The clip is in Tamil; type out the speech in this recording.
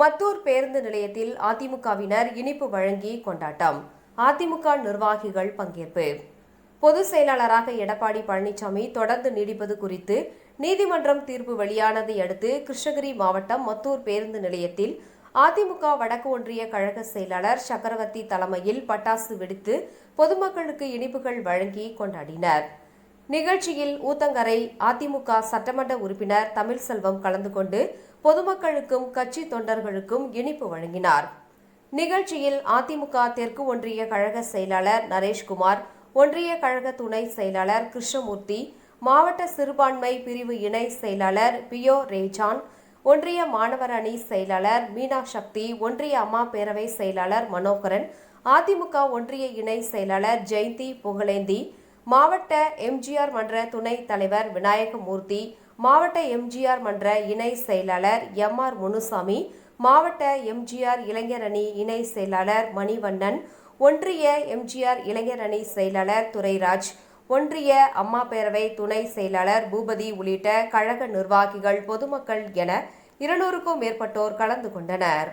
மத்தூர் பேருந்து நிலையத்தில் அதிமுகவினர் இனிப்பு வழங்கி கொண்டாட்டம். அதிமுக நிர்வாகிகள் பங்கேற்பு. பொதுச் செயலாளராக எடப்பாடி பழனிசாமி தொடர்ந்து நீடிப்பது குறித்து நீதிமன்றம் தீர்ப்பு வெளியானதை அடுத்து கிருஷ்ணகிரி மாவட்டம் மத்தூர் பேருந்து நிலையத்தில் அதிமுக வடக்கு ஒன்றிய கழக செயலாளர் சக்கரவர்த்தி தலைமையில் பட்டாசு வெடித்து பொதுமக்களுக்கு இனிப்புகள் வழங்கி கொண்டாடினர். நிகழ்ச்சியில் ஊத்தங்கரை அதிமுக சட்டமன்ற உறுப்பினர் தமிழ்செல்வம் கலந்து கொண்டு பொதுமக்களுக்கும் கட்சி தொண்டர்களுக்கும் இனிப்பு வழங்கினார். நிகழ்ச்சியில் அதிமுக தெற்கு ஒன்றிய கழக செயலாளர் நரேஷ்குமார் ஒன்றிய கழக துணை செயலாளர் கிருஷ்ணமூர்த்தி மாவட்ட சிறுபான்மை பிரிவு இணை செயலாளர் பியோ ரேஜான் ஒன்றிய மாணவர் அணி செயலாளர் மீனா சக்தி ஒன்றிய அம்மா பேரவை செயலாளர் மனோகரன் அதிமுக ஒன்றிய இணை செயலாளர் ஜெயந்தி புகழேந்தி மாவட்ட எம்ஜிஆர் மன்ற துணைத் தலைவர் விநாயகமூர்த்தி மாவட்ட எம்ஜிஆர் மன்ற இணை செயலாளர் எம் ஆர் முனுசாமி மாவட்ட எம்ஜிஆர் இளைஞர் அணி இணை செயலாளர் மணிவண்ணன் ஒன்றிய எம்ஜிஆர் இளைஞர் அணி செயலாளர் துரைராஜ் ஒன்றிய அம்மா பேரவை துணை செயலாளர் பூபதி உள்ளிட்ட கழக நிர்வாகிகள் பொதுமக்கள் என இருநூறுக்கும் மேற்பட்டோர் கலந்து கொண்டனர்.